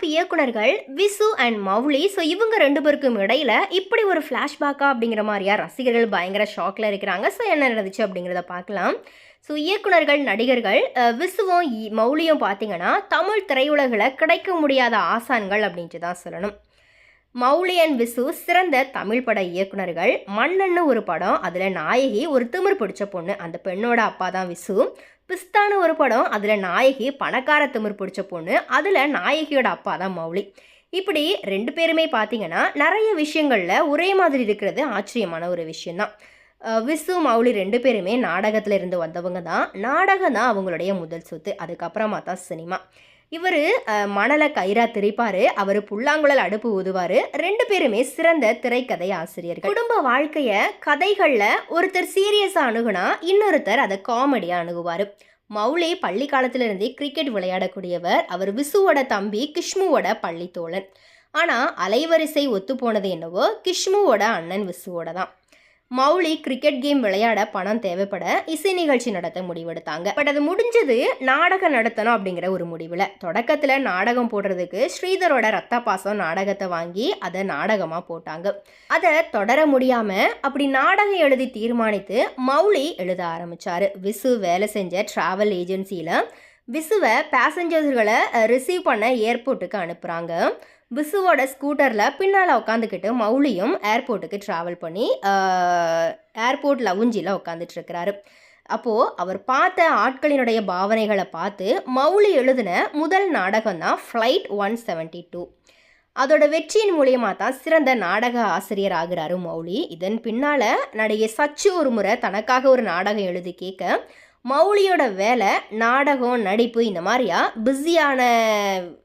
Top இயக்குனர்கள் Visu and Mouli. So இவங்க ரெண்டு பேருக்கும் இடையில இப்படி ஒரு ஃப்ளாஷ்பேக்கா அப்படிங்கிற மாதிரியா ரசிகர்கள் பயங்கர ஷாக்கில் இருக்கிறாங்க. ஸோ என்ன நடந்துச்சு அப்படிங்கிறத பார்க்கலாம். ஸோ இயக்குனர்கள் நடிகர்கள் விசுவும் இ- மௌலியும் பார்த்தீங்கன்னா தமிழ் திரையுலகில் கிடைக்க முடியாத ஆசான்கள் அப்படின்ட்டு தான் சொல்லணும். மௌலி அண்ட் விசு சிறந்த தமிழ் பட இயக்குனர்கள் மண்ணன்னு ஒரு படம் அதில் நாயகி ஒரு திமிர் பிடிச்ச பொண்ணு அந்த பெண்ணோட அப்பா தான் விசு. பிஸ்தான்னு ஒரு படம் அதில் நாயகி பணக்கார திமிர் பிடிச்ச பொண்ணு அதில் நாயகியோட அப்பா தான் மௌலி. இப்படி ரெண்டு பேருமே பார்த்தீங்கன்னா நிறைய விஷயங்களில் ஒரே மாதிரி இருக்கிறது ஆச்சரியமான ஒரு விஷயந்தான் விசு மௌலி ரெண்டு பேருமே நாடகத்தில் இருந்து வந்தவங்க தான். நாடகம் தான் அவங்களுடைய முதல் சொத்து அதுக்கப்புறமா தான் சினிமா. இவர் மணலை கயிறா திரிப்பாரு அவர் புல்லாங்குழல் அடுப்பு ஊதுவார் ரெண்டு பேருமே சிறந்த திரைக்கதை ஆசிரியர்கள். குடும்ப வாழ்க்கையை கதைகளில் ஒருத்தர் சீரியஸாக அணுகுனா இன்னொருத்தர் அதை காமெடியாக அணுகுவார். மௌலி பள்ளி காலத்திலிருந்தே கிரிக்கெட் விளையாடக்கூடியவர் அவர் விசுவோட தம்பி கிஷ்முவோட பள்ளி தோழன் ஆனால் அலைவரிசை ஒத்து போனது என்னவோ கிஷ்முவோட அண்ணன் விசுவோட தான். மௌலி கிரிக்கெட் கேம் விளையாட பணம் தேவைப்பட இசை நிகழ்ச்சி நடத்த முடிவெடுத்தாங்க. பட் அது முடிஞ்சது நாடகம் நடத்தணும் அப்படிங்கிற ஒரு முடிவில். தொடக்கத்தில் நாடகம் போடுறதுக்கு ஸ்ரீதரோட ரத்த பாசம் நாடகத்தை வாங்கி அதை நாடகமாக போட்டாங்க. அதை தொடர முடியாமல் அப்படி நாடகம் எழுதி தீர்மானித்து மௌலி எழுத ஆரம்பித்தார் விசு வேலை செஞ்ச ட்ராவல் ஏஜென்சியில் விசுவை பேசஞ்சர்ஸ்களை ரிசீவ் பண்ண ஏர்போர்ட்டுக்கு அனுப்புகிறாங்க விசுவோட ஸ்கூட்டரில் பின்னால் உட்காந்துக்கிட்டு மௌலியும் ஏர்போர்ட்டுக்கு ட்ராவல் பண்ணி ஏர்போர்ட் லவுஞ்சியில் உட்காந்துட்ருக்கிறாரு அப்போது அவர் பார்த்த ஆட்களினுடைய பாவனைகளை பார்த்து மௌலி எழுதின முதல் நாடகம் தான் ஃப்ளைட் ஒன் செவன்ட்டி டூ அதோட வெற்றியின் மூலியமாக தான் சிறந்த நாடக ஆசிரியர் ஆகிறாரு மௌலி. இதன் பின்னால் நடிகை சச்சு ஒரு முறை தனக்காக ஒரு நாடகம் எழுதி கேட்க மௌலியோட வேலை நாடகம் நடிப்பு இந்த மாதிரியா? பிஸியான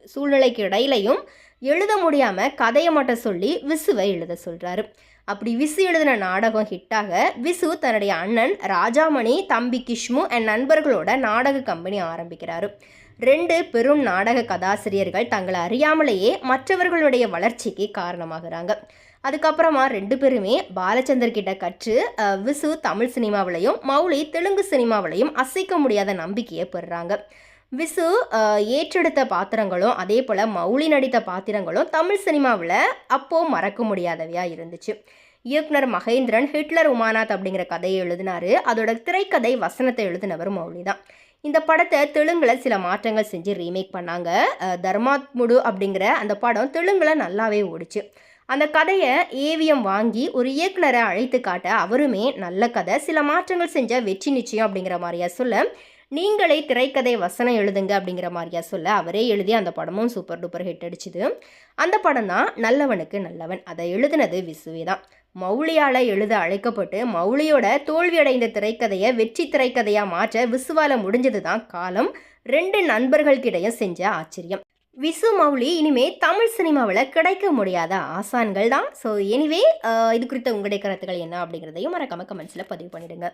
சூழ்நிலைக்கு இடையிலையும் எழுத முடியாமல் கதையை மட்டும் சொல்லி விசுவை எழுத சொல்கிறாரு அப்படி விசு எழுதின நாடகம் ஹிட்டாக விசு தன்னுடைய அண்ணன் ராஜாமணி தம்பி கிஷ்மு அண்ட் நண்பர்களோட நாடக கம்பெனி ஆரம்பிக்கிறாரு. ரெண்டு பெரும் நாடக கதாசிரியர்கள் தங்களை அறியாமலேயே மற்றவர்களுடைய வளர்ச்சிக்கு காரணமாகிறாங்க. அதுக்கப்புறமா ரெண்டு பேருமே பாலச்சந்தர் கிட்ட கற்று விசு தமிழ் சினிமாவிலையும் மௌலி தெலுங்கு சினிமாவிலையும் அசைக்க முடியாத நம்பிக்கையை பெறுறாங்க. விசு ஏற்றெடுத்த பாத்திரங்களும் அதே போல் மௌலி நடித்த பாத்திரங்களும் தமிழ் சினிமாவில் அப்போது மறக்க முடியாதவையாக இருந்துச்சு. இயக்குனர் மகேந்திரன் ஹிட்லர் உமானாத் அப்படிங்கிற கதையை எழுதினாரு. அதோட திரைக்கதை வசனத்தை எழுதினவர் மௌலி தான். இந்த படத்தை தெலுங்கில் சில மாற்றங்கள் செஞ்சு ரீமேக் பண்ணாங்க. தர்மாத்முடு அப்படிங்கிற அந்த படம் தெலுங்கில் நல்லாவே ஓடிச்சு. அந்த கதையை ஏவிஎம் வாங்கி ஒரு இயக்குனரை அழைத்து காட்ட அவருமே நல்ல கதை சில மாற்றங்கள் செஞ்ச வெற்றி நிச்சயம் அப்படிங்கிற மாதிரியா சொல்ல நீங்களே திரைக்கதை வசனம் எழுதுங்க அப்படிங்கிற மாதிரியா சொல்ல அவரே எழுதி அந்த படமும் சூப்பர் டூப்பர் ஹிட் அடிச்சுது. அந்த படம் தான் நல்லவனுக்கு நல்லவன். அதை எழுதினது விசுவே தான். மௌலியால் எழுத அழைக்கப்பட்டு மௌலியோட தோல்வியடைந்த திரைக்கதையை வெற்றி திரைக்கதையாக மாற்ற விசுவால முடிஞ்சது தான் காலம். ரெண்டு நண்பர்களுக்கிடையும் செஞ்ச ஆச்சரியம். விசு மௌலி இனிமே தமிழ் சினிமாவில் கிடைக்க முடியாத ஆசான்கள் தான் ஸோ எனிவே இது குறித்த உங்களுடைய கருத்துக்கள் என்ன அப்படிங்கிறதையும் மறக்காம கமெண்ட்ஸில் பதிவு பண்ணிடுங்க.